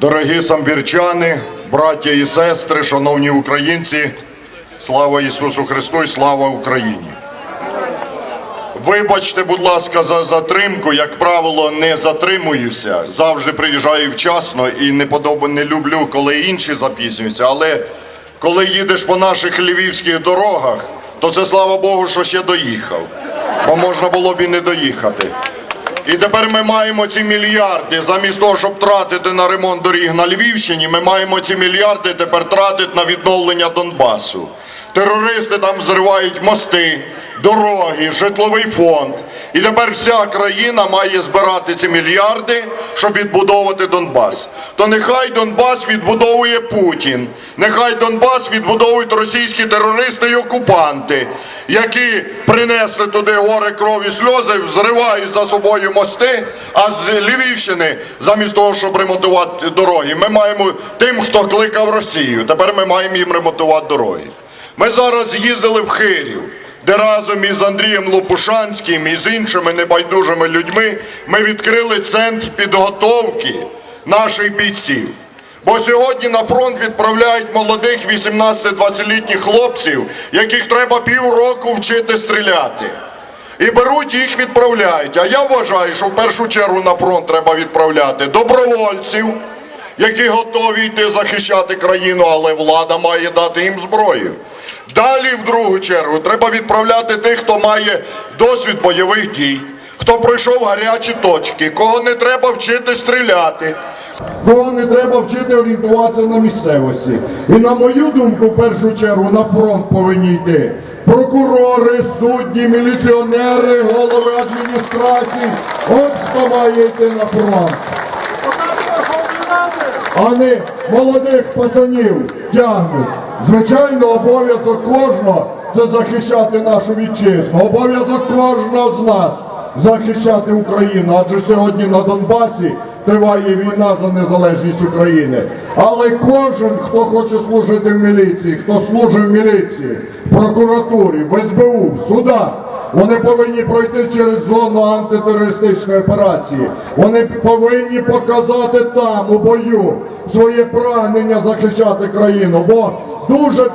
Дорогі самбірчани, браття і сестри, шановні українці, слава Ісусу Христу і слава Україні! Вибачте, будь ласка, за затримку. Як правило, не затримуюся. Завжди приїжджаю вчасно і не подоб... не люблю, коли інші запізнюються. Але коли їдеш по наших львівських дорогах, то це слава Богу, що ще доїхав. Бо можна було б і не доїхати. І тепер ми маємо ці мільярди. Замість того, щоб тратити на ремонт доріг на Львівщині, ми маємо ці мільярди тепер тратити на відновлення Донбасу. Терористи там зривають мости, дороги, житловий фонд. І тепер вся країна має збирати ці мільярди, щоб відбудовувати Донбас. То нехай Донбас відбудовує Путін, нехай Донбас відбудовують російські терористи і окупанти, які принесли туди гори крові сльози, зривають за собою мости. А з Львівщини, замість того, щоб ремонтувати дороги, ми маємо тим, хто кликав Росію. Тепер ми маємо їм ремонтувати дороги. Ми зараз їздили в Хирів, де разом із Андрієм Лопушанським і з іншими небайдужими людьми ми відкрили центр підготовки наших бійців. Бо сьогодні на фронт відправляють молодих 18-20-літніх хлопців, яких треба півроку вчити стріляти. І беруть їх відправляють. А я вважаю, що в першу чергу на фронт треба відправляти добровольців, які готові йти захищати країну, але влада має дати їм зброю. Далі, в другу чергу, треба відправляти тих, хто має досвід бойових дій, хто пройшов гарячі точки, кого не треба вчити стріляти, кого не треба вчити орієнтуватися на місцевості. І на мою думку, в першу чергу на фронт повинні йти прокурори, судді, міліціонери, голови адміністрацій. От хто має йти на фронт а не молодих пацанів тягнуть. Звичайно, обов'язок кожного це захищати нашу вітчизну. Обов'язок кожного з нас захищати Україну. Адже сьогодні на Донбасі триває війна за незалежність України. Але кожен, хто хоче служити в міліції, хто служить в міліції, прокуратурі, в СБУ, в судах, вони повинні пройти через зону антитерористичної операції. Вони повинні показати там у бою своє прагнення захищати країну. Бо дуже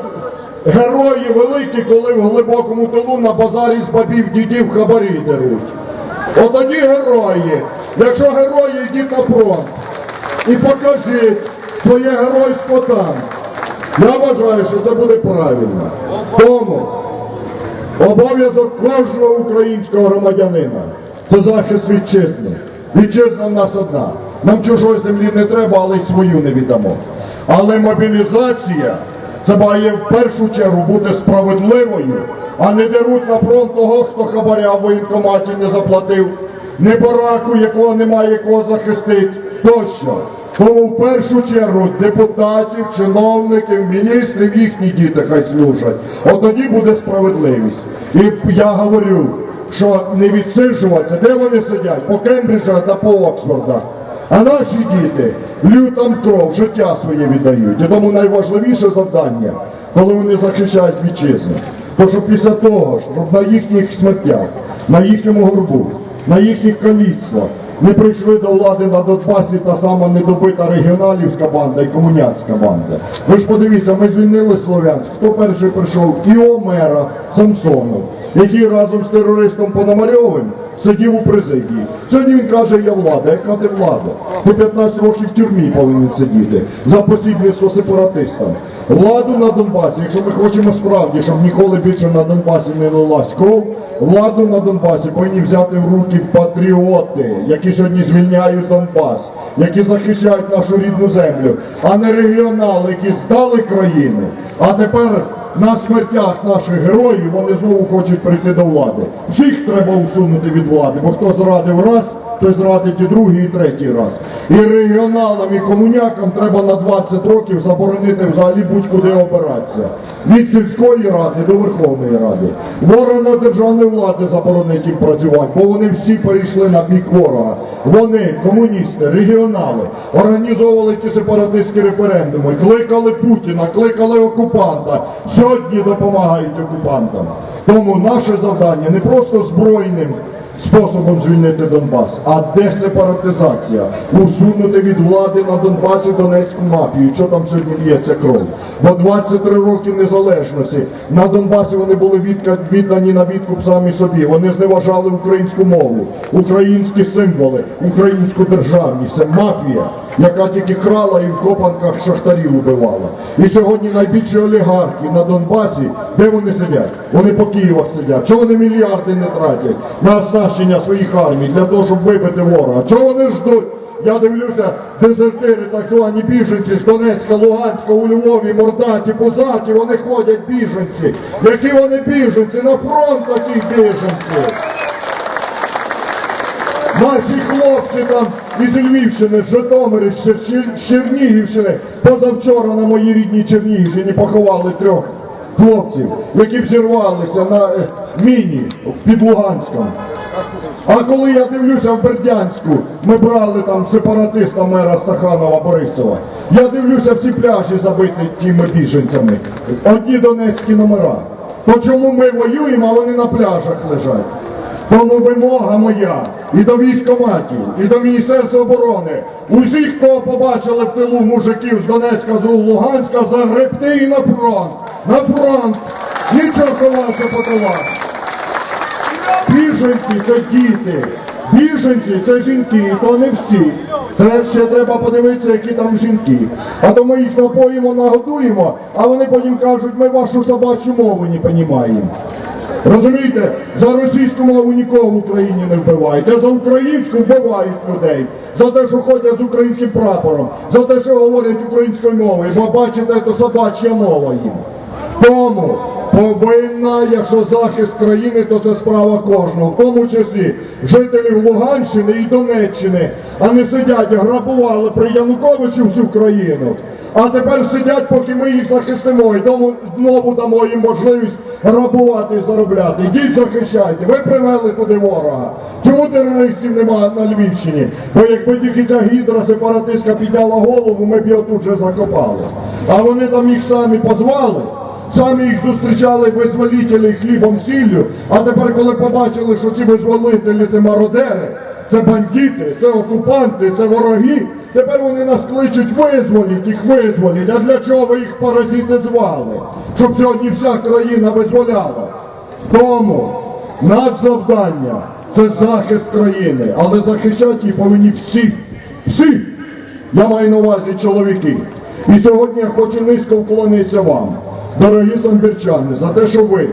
герої великі, коли в глибокому тилу на базарі з бабів дідів хабарі деруть. От тоді герої. Якщо герої йдіть на фронт і покажіть своє геройство там. Я вважаю, що це буде правильно. Тому Обов'язок кожного українського громадянина це захист вітчизни. Вітчизна в нас одна. Нам чужої землі не треба, але й свою не віддамо. Але мобілізація це має в першу чергу бути справедливою, а не деруть на фронт того, хто хабаря в воєнкоматі не заплатив, не бараку, якого немає кого захистити, тощо. Тому в першу чергу депутатів, чиновників, міністрів, їхні діти хай служать. От тоді буде справедливість. І я говорю, що не відсиджуватися, де вони сидять? По Кембриджах та по Оксфордах. А наші діти лють там кров, життя своє віддають. І тому найважливіше завдання, коли вони захищають вітчизну. То що після того, щоб на їхніх смертях, на їхньому горбу, на їхніх каліцтвах не прийшли до влади на Донбасі та сама недобита регіоналівська банда і комуняцька банда. Ви ж подивіться, ми звільнили Слов'янськ. Хто перший прийшов? І Омера Самсонов, який разом з терористом Пономарьовим сидів у президії. Сьогодні він каже, я влада. Яка ти влада? Ти 15 років в тюрмі повинен сидіти за посібництво сепаратистам. Владу на Донбасі, якщо ми хочемо справді, щоб ніколи більше на Донбасі не лилась кров, владу на Донбасі повинні взяти в руки патріоти, які сьогодні звільняють Донбас, які захищають нашу рідну землю, а не регіонали, які здали країну, а тепер на смертях наших героїв вони знову хочуть прийти до влади. Всіх треба усунути від влади, бо хто зрадив раз, зрадить і другий, і третій раз. І регіоналам, і комунякам треба на 20 років заборонити взагалі будь-куди обиратися. Від сільської ради до Верховної Ради. Ворона державної влади заборонить їм працювати, бо вони всі перейшли на бік ворога. Вони, комуністи, регіонали, організовували ті сепаратистські референдуми, кликали Путіна, кликали окупанта. Сьогодні допомагають окупантам. Тому наше завдання не просто збройним способом звільнити Донбас, а десепаратизація, усунути від влади на Донбасі Донецьку мафію, що там сьогодні б'ється кров. Бо 23 роки незалежності на Донбасі вони були віддані на відкуп самі собі. Вони зневажали українську мову, українські символи, українську державність. Це мафія, яка тільки крала і в копанках шахтарів убивала. І сьогодні найбільші олігархи на Донбасі, де вони сидять? Вони по Києвах сидять. Чого вони мільярди не тратять на оснащення своїх армій для того, щоб вибити ворога? Чого вони ждуть? Я дивлюся, дезертири, так звані біженці з Донецька, Луганська, у Львові, мордаті, пузаті, вони ходять біженці. Які вони біженці? На фронт такі біженці. Наші хлопці там із Львівщини, з Чер- з Чернігівщини позавчора на моїй рідній Чернігівщині поховали трьох хлопців, які взірвалися на е, міні під Луганськом. А коли я дивлюся в Бердянську, ми брали там сепаратиста мера Стаханова Борисова. Я дивлюся всі пляжі забиті тими біженцями. Одні донецькі номера. То чому ми воюємо, а вони на пляжах лежать? Тому вимога моя і до військоматів, і до Міністерства оборони. Усіх, кого побачили в тилу мужиків з Донецька, з Луганська, загребти і на фронт. На фронт. Нічого ховатися по тилах. Біженці це діти. Біженці це жінки, то не всі. Треба, ще треба подивитися, які там жінки. А то ми їх напоїмо, нагодуємо, а вони потім кажуть, ми вашу собачу мову не розуміємо. Розумієте, за російську мову нікого в Україні не вбивають, а за українську вбивають людей. За те, що ходять з українським прапором, за те, що говорять українською мовою, бо бачите, це собача мова їм. Тому повинна, якщо захист країни, то це справа кожного, в тому числі жителів Луганщини і Донеччини, а не сидять, грабували при Януковичу всю країну. А тепер сидять, поки ми їх захистимо, і знову дамо їм можливість грабувати і заробляти. Йдіть захищайте. Ви привели туди ворога. Чому терористів немає на Львівщині? Бо якби тільки ця гідра сепаратистка підняла голову, ми б його тут же закопали. А вони там їх самі позвали. Самі їх зустрічали визволителі хлібом сіллю, а тепер, коли побачили, що ці визволителі це мародери, це бандити, це окупанти, це вороги, тепер вони нас кличуть визволіть, їх визволіть. А для чого ви їх паразити звали? Щоб сьогодні вся країна визволяла. Тому надзавдання це захист країни, але захищати її повинні всі. Всі! Я маю на увазі чоловіки. І сьогодні я хочу низько вклонитися вам, дорогі самбірчани, за те, що ви.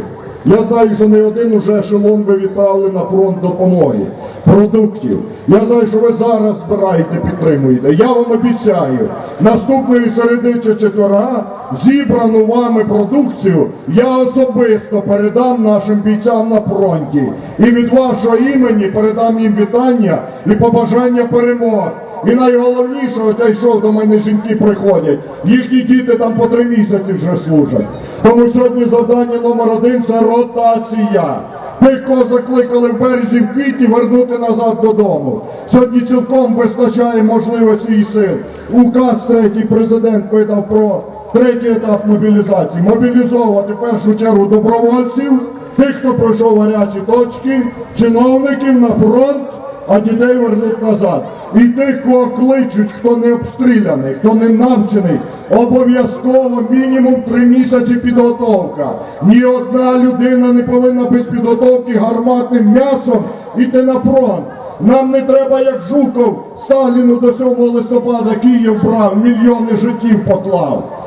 Я знаю, що не один уже ешелон ви відправили на фронт допомоги, продуктів. Я знаю, що ви зараз збираєте, підтримуєте. Я вам обіцяю, наступної середи чи четверга зібрану вами продукцію я особисто передам нашим бійцям на фронті. І від вашого імені передам їм вітання і побажання перемог. І найголовніше, те, що до мене жінки приходять, їхні діти там по три місяці вже служать. Тому сьогодні завдання номер один це ротація. Тих, кого закликали в березі в квітні, вернути назад додому. Сьогодні цілком вистачає можливості і сил. Указ третій президент видав про третій етап мобілізації. Мобілізовувати в першу чергу добровольців, тих, хто пройшов гарячі точки, чиновників на фронт а дітей вернуть назад. І тих, кого кличуть, хто не обстріляний, хто не навчений, обов'язково мінімум три місяці підготовка. Ні одна людина не повинна без підготовки гарматним м'ясом іти на фронт. Нам не треба, як Жуков, Сталіну до 7 листопада Київ брав, мільйони життів поклав.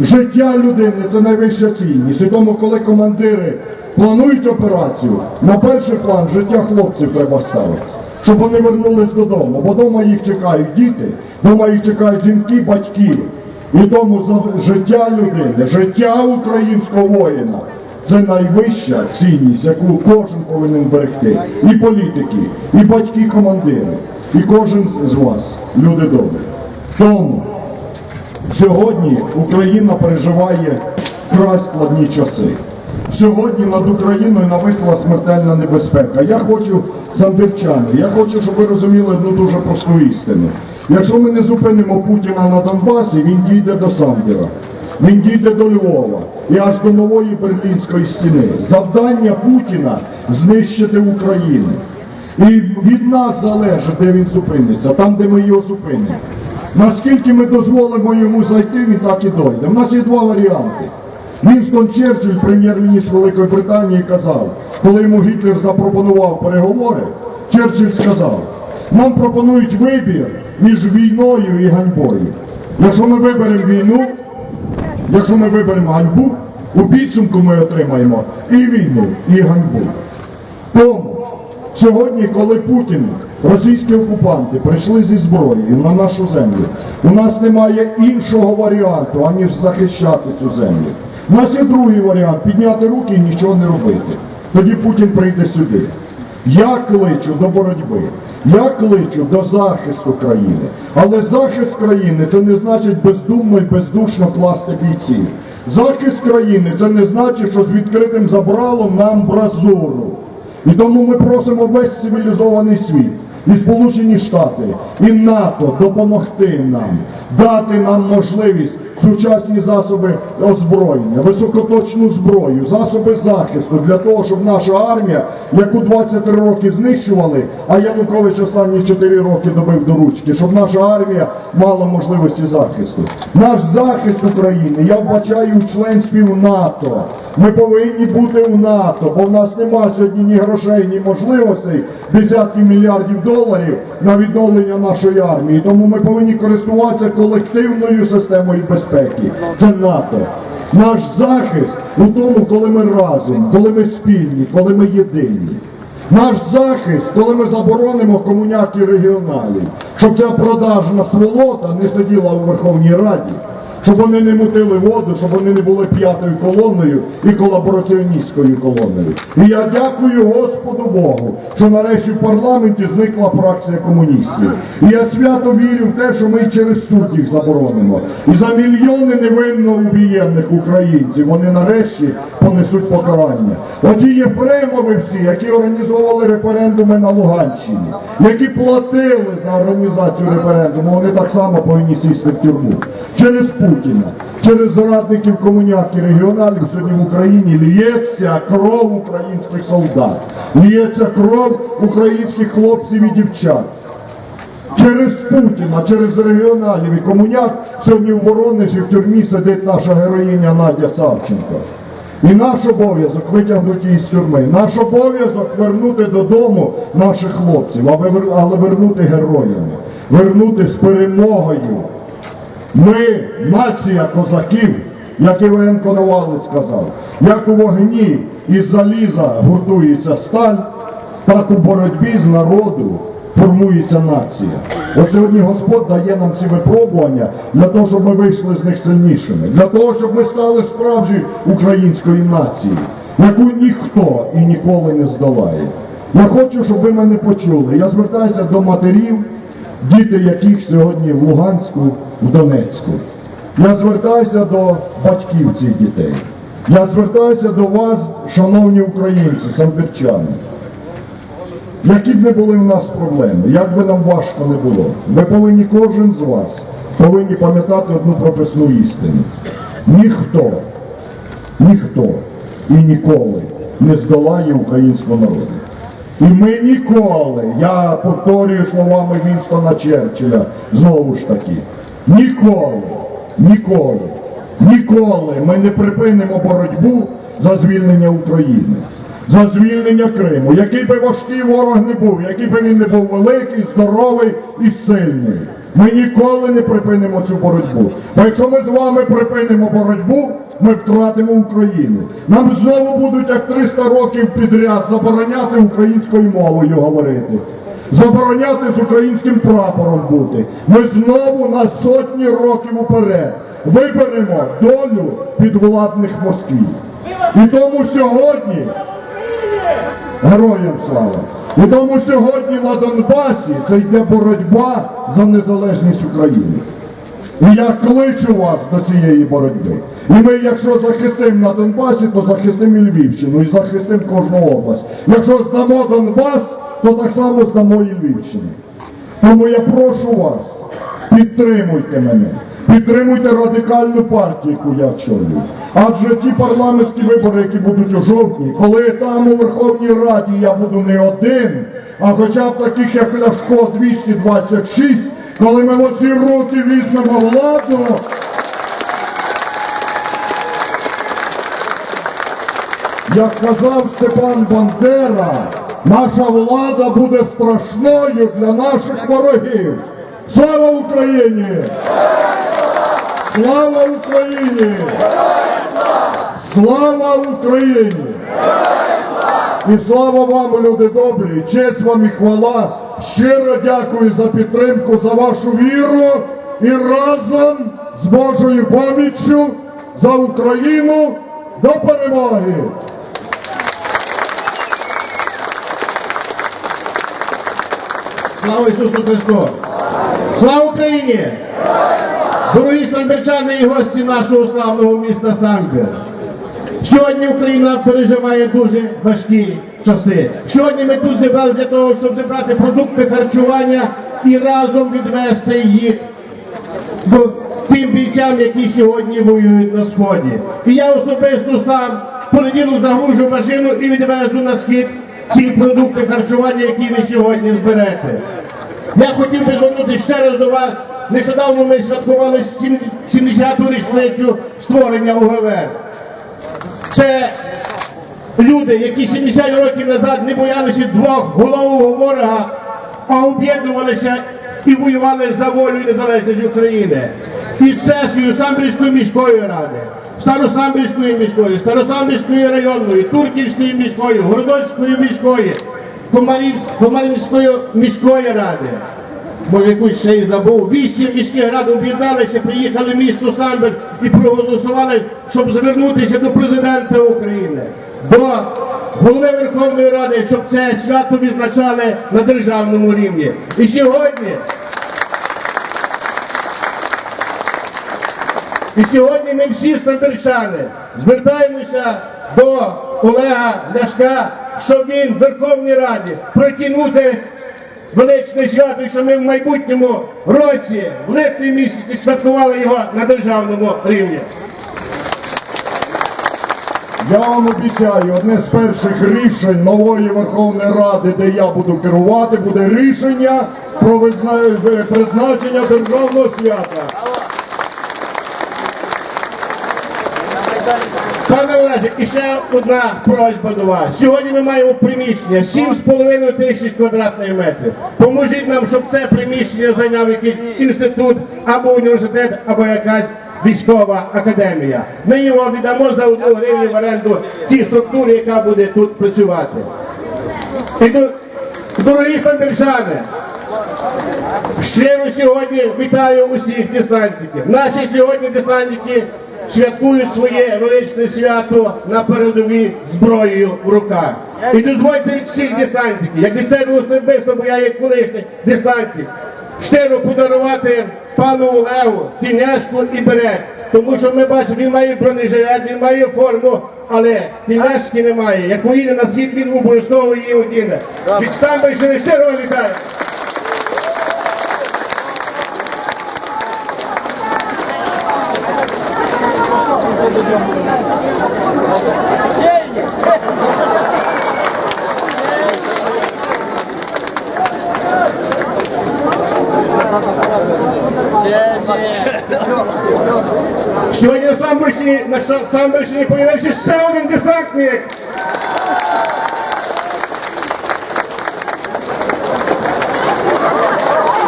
Життя людини це найвища цінність. І тому, коли командири планують операцію, на перший план життя хлопців треба ставити, щоб вони вернулись додому. Бо вдома їх чекають діти, вдома їх чекають жінки, батьки. І тому життя людини, життя українського воїна це найвища цінність, яку кожен повинен берегти. І політики, і батьки, командири, і кожен з вас, люди добрі. Тому Сьогодні Україна переживає край складні часи. Сьогодні над Україною нависла смертельна небезпека. Я хочу самбірчани, я хочу, щоб ви розуміли одну дуже просту істину. Якщо ми не зупинимо Путіна на Донбасі, він дійде до Самбіра, він дійде до Львова і аж до нової Берлінської стіни. Завдання Путіна знищити Україну. І від нас залежить, де він зупиниться, там, де ми його зупинимо. Наскільки ми дозволимо йому зайти, він так і дойде. У нас є два варіанти. Вінстон Черчилль, прем'єр-міністр Великої Британії, казав, коли йому Гітлер запропонував переговори, Черчилль сказав, нам пропонують вибір між війною і ганьбою. Якщо ми виберемо війну, якщо ми виберемо ганьбу, у підсумку ми отримаємо і війну, і ганьбу. Тому сьогодні, коли Путін, російські окупанти прийшли зі зброєю на нашу землю, у нас немає іншого варіанту, аніж захищати цю землю. У нас є другий варіант підняти руки і нічого не робити. Тоді Путін прийде сюди. Я кличу до боротьби, я кличу до захисту країни. Але захист країни це не значить бездумно і бездушно класти бійців. Захист країни це не значить, що з відкритим забралом нам бразуру. І тому ми просимо весь цивілізований світ, і Сполучені Штати, і НАТО допомогти нам, дати нам можливість сучасні засоби озброєння, високоточну зброю, засоби захисту для того, щоб наша армія, яку 23 роки знищували, а Янукович останні 4 роки добив до ручки, щоб наша армія мала можливості захисту. Наш захист України я вбачаю в членстві НАТО. Ми повинні бути в НАТО, бо в нас немає сьогодні ні грошей, ні можливостей, десятки мільярдів доларів на відновлення нашої армії. Тому ми повинні користуватися колективною системою безпеки. Це НАТО. Наш захист у тому, коли ми разом, коли ми спільні, коли ми єдині. Наш захист, коли ми заборонимо комуняки регіоналів, щоб ця продажна сволота не сиділа у Верховній Раді, щоб вони не мутили воду, щоб вони не були п'ятою колоною і колабораціоністською колоною. І я дякую Господу Богу, що нарешті в парламенті зникла фракція комуністів. І я свято вірю в те, що ми через суд їх заборонимо. І за мільйони невинно убієнних українців вони нарешті понесуть покарання. Оті Єфремови всі, які організовували референдуми на Луганщині, які платили за організацію референдуму, вони так само повинні сісти в тюрму. Через Путіна, через зрадників комуняки регіоналів сьогодні в Україні ліється кров українських солдат, ліється кров українських хлопців і дівчат. Через Путіна, через регіоналів і комуняк сьогодні в Воронежі в тюрмі сидить наша героїня Надя Савченко. І наш обов'язок витягнути її з тюрми. Наш обов'язок вернути додому наших хлопців, але вернути героями, вернути з перемогою. Ми нація козаків, як Євген Коновалець сказав, як у вогні із заліза гуртується сталь, так у боротьбі з народу формується нація. От сьогодні Господь дає нам ці випробування для того, щоб ми вийшли з них сильнішими, для того, щоб ми стали справжньою українською нацією, яку ніхто і ніколи не здолає. Я хочу, щоб ви мене почули. Я звертаюся до матерів, діти яких сьогодні в Луганську, в Донецьку. Я звертаюся до батьків цих дітей. Я звертаюся до вас, шановні українці, самбірчани. Які б не були в нас проблеми, як би нам важко не було, ми повинні кожен з вас повинні пам'ятати одну прописну істину. Ніхто, ніхто і ніколи не здолає українського народу. І ми ніколи, я повторюю словами Вінстона Черчилля, знову ж таки, ніколи, ніколи, ніколи ми не припинимо боротьбу за звільнення України, за звільнення Криму. Який би важкий ворог не був, який би він не був великий, здоровий і сильний. Ми ніколи не припинимо цю боротьбу. Бо якщо ми з вами припинимо боротьбу, ми втратимо Україну. Нам знову будуть як 300 років підряд забороняти українською мовою говорити. Забороняти з українським прапором бути. Ми знову на сотні років уперед виберемо долю підвладних Москві. І тому сьогодні Героям слава! І тому сьогодні на Донбасі це йде боротьба за незалежність України. І я кличу вас до цієї боротьби. І ми, якщо захистимо на Донбасі, то захистимо і Львівщину, і захистимо кожну область. Якщо здамо Донбас, то так само здамо і Львівщину. Тому я прошу вас, підтримуйте мене, підтримуйте радикальну партію, яку я очолюю. Адже ті парламентські вибори, які будуть у жовтні, коли там у Верховній Раді я буду не один, а хоча б таких, як Ляшко 226, коли ми в оці руки візьмемо владу, як казав Степан Бандера, наша влада буде страшною для наших ворогів. Слава Україні! Слава Україні! Слава Україні! І слава вам, люди добрі! Честь вам і хвала! Щиро дякую за підтримку, за вашу віру і разом з Божою поміччю за Україну до перемоги! Слава Ісусу Христу! Слава Україні! Дорогі самбірчани і гості нашого славного міста Самбір! Сьогодні Україна переживає дуже важкі часи. Сьогодні ми тут зібрали для того, щоб зібрати продукти харчування і разом відвести їх до тим бійцям, які сьогодні воюють на сході. І я особисто сам в понеділок загружу машину і відвезу на схід ці продукти харчування, які ви сьогодні зберете. Я хотів би звернутися ще раз до вас. Нещодавно ми святкували 70-ту річницю створення УГВС. Це люди, які 70 років назад не боялися двох голового ворога, а об'єднувалися і воювали за волю і незалежність України. Під сесією Самбірської міської ради, Старосамбірської міської, Старосамбірської районної, Турківської міської, Городоцької міської, Комарів, міської ради. Може, якусь ще й забув. Вісім міських рад об'єдналися, приїхали в місто Самбір і проголосували, щоб звернутися до президента України, до голови Верховної Ради, щоб це свято відзначали на державному рівні. І сьогодні. І сьогодні ми всі самбірчани звертаємося до Олега Ляшка, щоб він в Верховній Раді протягнув величне свято, що ми в майбутньому році, в липні місяці, святкували його на державному рівні. Я вам обіцяю, одне з перших рішень нової Верховної Ради, де я буду керувати, буде рішення про визна- призначення державного свята. Пане Олеже, і ще одна просьба до вас. Сьогодні ми маємо приміщення 7,5 тисяч квадратних метрів. Поможіть нам, щоб це приміщення зайняв якийсь інститут або університет, або якась військова академія. Ми його віддамо за одну гривню в оренду тій структурі, яка буде тут працювати. І до- дорогі самбірчани, Щиро сьогодні вітаю усіх десантників. Наші сьогодні десантники святкують своє величне свято на передовій зброєю в руках. І дозвольте всіх десантників, як від себе особисто, бо я є колишній десантник, щиро подарувати пану Олегу тіняшку і берет. Тому що ми бачимо, він має бронежилет, він має форму, але тіняшки немає. Як поїде на світ, він обов'язково її одіне. Від Стамбульщини щиро вітаю! Сьогодні на Самбурщині, на Ша- появився ще один десантник.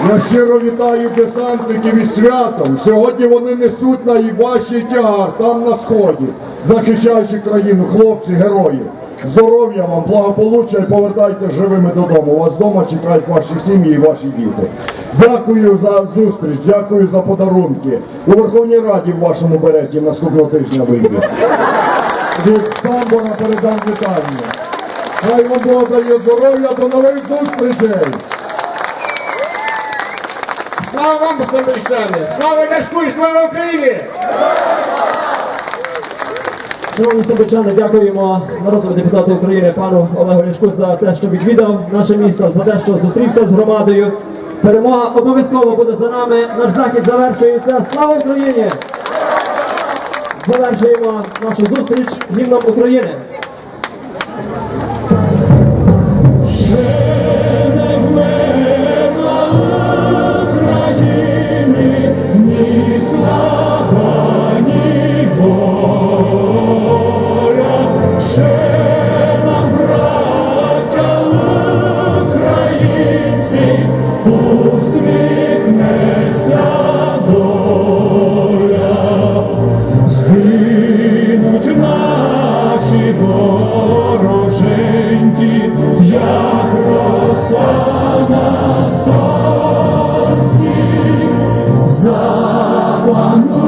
Я щиро вітаю десантників із святом. Сьогодні вони несуть найважчий тягар там на сході, захищаючи країну, хлопці, герої. Здоров'я вам, благополуччя і повертайте живими додому. Вас вдома чекають ваші сім'ї і ваші діти. Дякую за зустріч, дякую за подарунки. У Верховній Раді в вашому береті наступного тижня вийде. Від Самбора передам вітання. Хай вам Бог дає здоров'я, до нових зустрічей! Слава вам, Самбурщани! Слава Ляшку і слава Україні! Шановні собачани, дякуємо народному депутату України пану Олегу Ляшку за те, що відвідав наше місто, за те, що зустрівся з громадою. Перемога обов'язково буде за нами. Наш захід завершується. Слава Україні! завершуємо нашу зустріч гімном України. Вороженьки, як роса на сонці, запанує